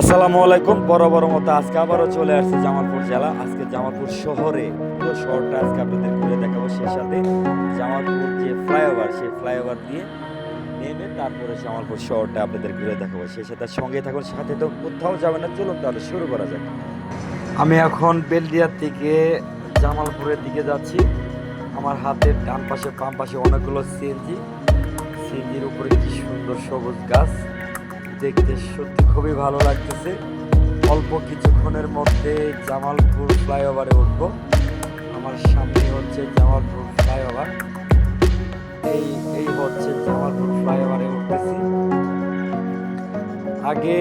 আসসালামু আলাইকুম বড় মতো আজকে আবারও চলে আসছে জামালপুর জেলা। আজকে জামালপুর শহরে পুরো শহরটা আজকে আপনাদের ঘুরে দেখাবো সেই সাথে জামালপুর যে ফ্লাইওভার, সেই ফ্লাইওভার দিয়ে নেমে তারপরে জামালপুর শহরটা আপনাদের ঘুরে দেখাবো। সেই সাথে সঙ্গে থাকুন, সাথে তো কোথাও যাবে না, চলুন তাহলে শুরু করা যাক। আমি এখন বেলদিয়ার থেকে জামালপুরের দিকে যাচ্ছি। আমার হাতের ডান পাশে, বাম পাশে অনেকগুলো সিএনজি। সিএনজির উপরে কি সুন্দর সবুজ গাছ। দেখতে সত্যি খুবই ভালো লাগতেছে। অল্প কিছুক্ষণের মধ্যে জামালপুর ফ্লাইওভারে উঠব। আমার সামনে হচ্ছে জামালপুর ফ্লাইওভার। এই এই হচ্ছে জামালপুর ফ্লাইওভারে উঠতেছি। আগে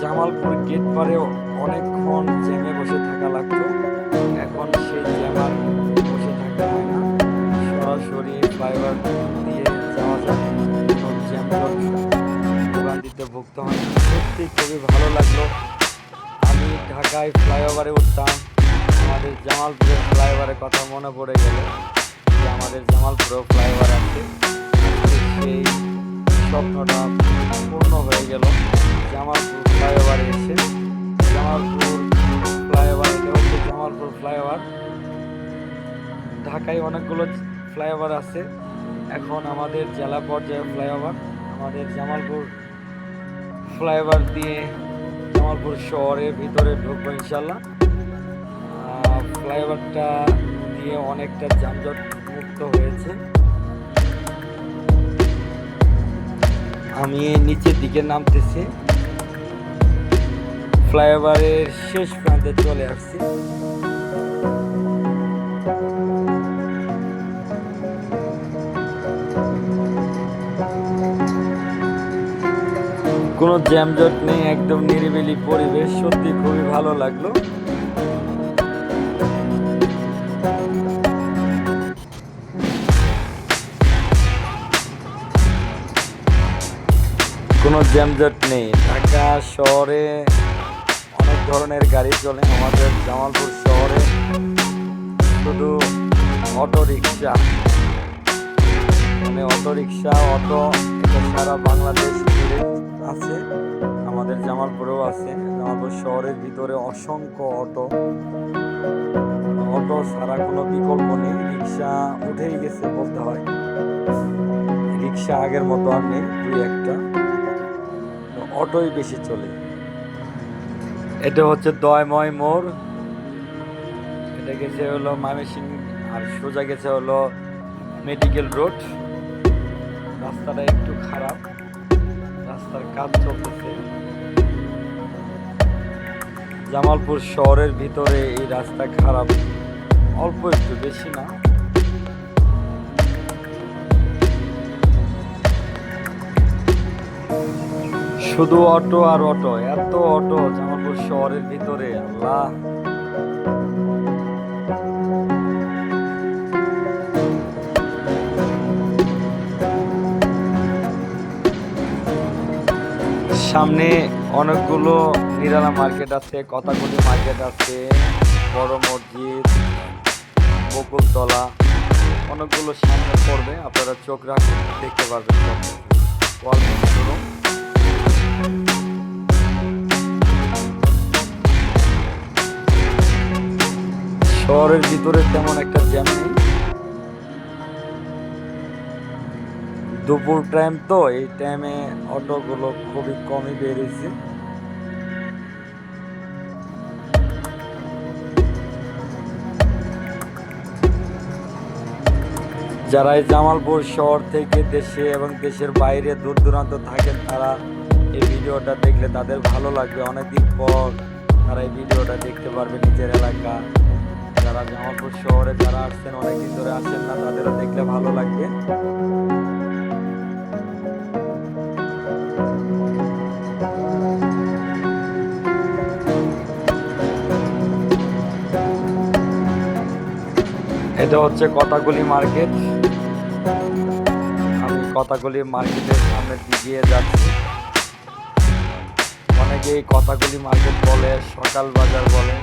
জামালপুর গেট পারে অনেকক্ষণ জ্যামে বসে থাকা লাগতো। এখন সেই জ্যাম আর বসে থাকা হয় না। সরাসরি ফ্লাইওভার দিয়ে যাওয়া যায় জ্যাম ভোগান্তিতে ভুগতে হয় সত্যি খুবই ভালো লাগল। আমি ঢাকায় ফ্লাইওভারে উঠতাম। আমাদের জামালপুরের ফ্লাইওভারের কথা মনে পড়ে গেল যে আমাদের জামালপুরেও ফ্লাইওভার আছে। সেই স্বপ্নটা পূর্ণ হয়ে গেল। জামালপুর ফ্লাইওভার এসে। জামালপুর ফ্লাইওভার হচ্ছে জামালপুর ফ্লাইওভার। ঢাকায় অনেকগুলো ফ্লাইওভার আছে। এখন আমাদের জেলা পর্যায়ে ফ্লাইওভার। আমাদের জামালপুর ফ্লাইওভার দিয়ে জামালপুর শহরের ভিতরে ঢুকবো ইনশাল্লাহ ফ্লাইওভারটা দিয়ে অনেকটা যানজট মুক্ত হয়েছে। আমি নিচের দিকে নামতেছি। ফ্লাইওভারের শেষ প্রান্তে চলে আসছি। কোনো জ্যামজট নেই, একদম নিরিবিলি পরিবেশ। সত্যি খুবই ভালো লাগল। কোনো জ্যামজট নেই। ঢাকা শহরে অনেক ধরনের গাড়ি চলে, আমাদের জামালপুর শহরে। শুধু অটো রিক্সা মানে অটো রিক্সা অটো, এটা সারা বাংলাদেশ আছে, আমাদের জামালপুরেও আছে। জামালপুর শহরের ভিতরে অসংখ্য অটো। অটো ছাড়া কোনো বিকল্প নেই। রিক্সা উঠেই গেছে বলতে হয়। রিক্সা আগের মতো আর নেই, দুই একটা। অটোই বেশি চলে। এটা হচ্ছে দয়ময় মোড়। এটা গেছে হলো ময়মনসিং আর সোজা গেছে হলো মেডিকেল রোড। রাস্তাটা একটু খারাপ। কাজ চলতেছে জামালপুর শহরের ভিতরে এই রাস্তা খারাপ। অল্প একটু বেশি না। শুধু অটো আর অটো, এত অটো জামালপুর শহরের ভিতরে, আল্লাহ। সামনে অনেকগুলো নিরালা মার্কেট আছে, কথাগুলি মার্কেট আছে, বড় মসজিদ, বকুলতলা, অনেকগুলো সামনে পড়বে, আপনারা চোখ রাখুন, দেখতে পারবেন শহরের ভিতরে তেমন একটা জ্যাম নেই। দুপুর টাইম তো, এই টাইমে অটোগুলো খুবই কমই বেরিয়েছে। যারা এই জামালপুর শহর থেকে দেশে এবং দেশের বাইরে দূর দূরান্ত থাকেন, তারা এই ভিডিওটা দেখলে তাদের ভালো লাগবে। অনেকদিন পর তারা এই ভিডিওটা দেখতে পারবে নিজের এলাকা। যারা জামালপুর শহরে যারা আসছেন, অনেকদিন ধরে আসেন না, তাদেরও দেখলে ভালো লাগবে। এটা হচ্ছে কথাগুলি মার্কেট। আমি কথাগুলি মার্কেটের সামনে দিয়ে যাচ্ছি। অনেকেই কথাগুলি মার্কেট বলে, সকাল বাজার বলে।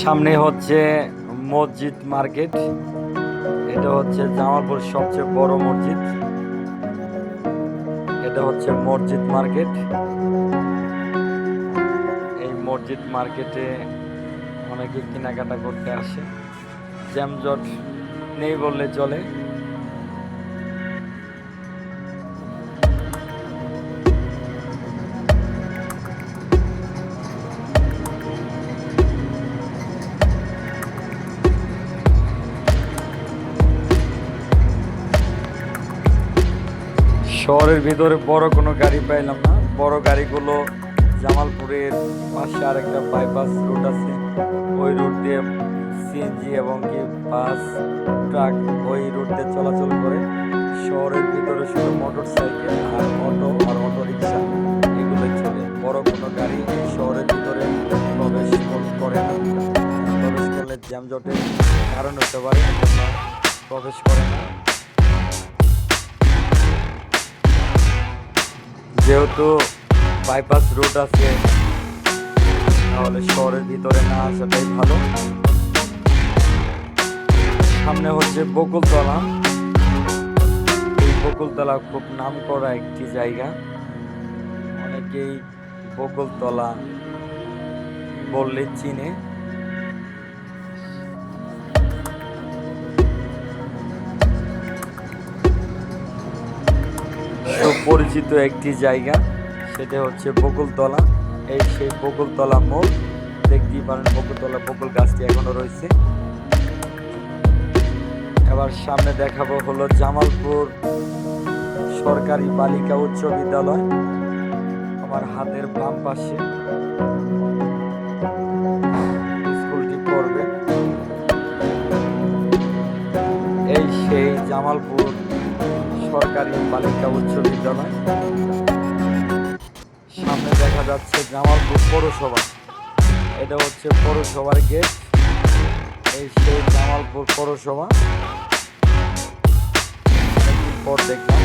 সামনে হচ্ছে মসজিদ মার্কেট। এটা হচ্ছে জামালপুর সবচেয়ে বড় মসজিদ। এটা হচ্ছে মসজিদ মার্কেট। এই মসজিদ মার্কেটে অনেকে কেনাকাটা করতে আসে। জ্যামজট নেই বললে চলে। শহরের ভিতরে বড় কোনো গাড়ি পাইলাম না। বড় গাড়িগুলো জামালপুরের পাশে আরেকটা বাইপাস রোড আছে। ওই রুট দিয়ে সিএনজি এবং কি বাস ট্রাক ওই রুট দিয়ে চলাচল করে। শহরের ভিতরে শুধু মোটর সাইকেল আর অটো আর অটো রিক্সা এগুলোই চলে। বড় কোনো গাড়ি শহরের ভিতরে প্রবেশ করে না। প্রবেশ করলে জ্যামজটের কারণ হতে পারে প্রবেশ করে না। যেহেতু বাইপাস রুট আছে, তাহলে শহরের ভিতরে না আসাটাই ভালো। সামনে হচ্ছে বকুলতলা। এই বকুলতলা খুব নাম করা একটি জায়গা। অনেকেই বকুলতলা বললে চিনে। সুপরিচিত একটি জায়গা, সেটা হচ্ছে বকুলতলা। এই সেই বকুলতলা মোড়, দেখতেই পারেন বকুলতলা বকুল গাছটি এখনও রয়েছে। এবার সামনে দেখাবো হলো জামালপুর সরকারি বালিকা উচ্চ বিদ্যালয়, আমার হাতের বাম পাশে। স্কুলটি পড়বে। এই সেই জামালপুর সরকারি বালিকা উচ্চ বিদ্যালয়। সামনে দেখা যাচ্ছে জামালপুর পৌরসভা। এটা হচ্ছে পৌরসভার গেট। এই সেই জামালপুর পৌরসভা। পর দেখলাম।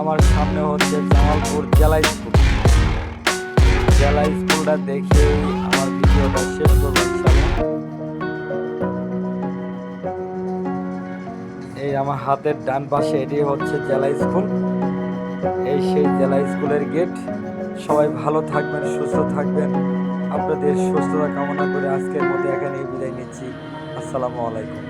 আমার সামনে হচ্ছে জামালপুর জেলা স্কুল। জেলা স্কুলটা দেখে আমার ভিডিওটা শেষ করব এই আমার হাতের ডান পাশে এটি হচ্ছে জেলা স্কুল। এই সেই জেলা স্কুলের গেট। সবাই ভালো থাকবেন, সুস্থ থাকবেন। আপনাদের সুস্থতা কামনা করে আজকের মতো এখানেই বিদায় নিচ্ছি। আসসালামু আলাইকুম।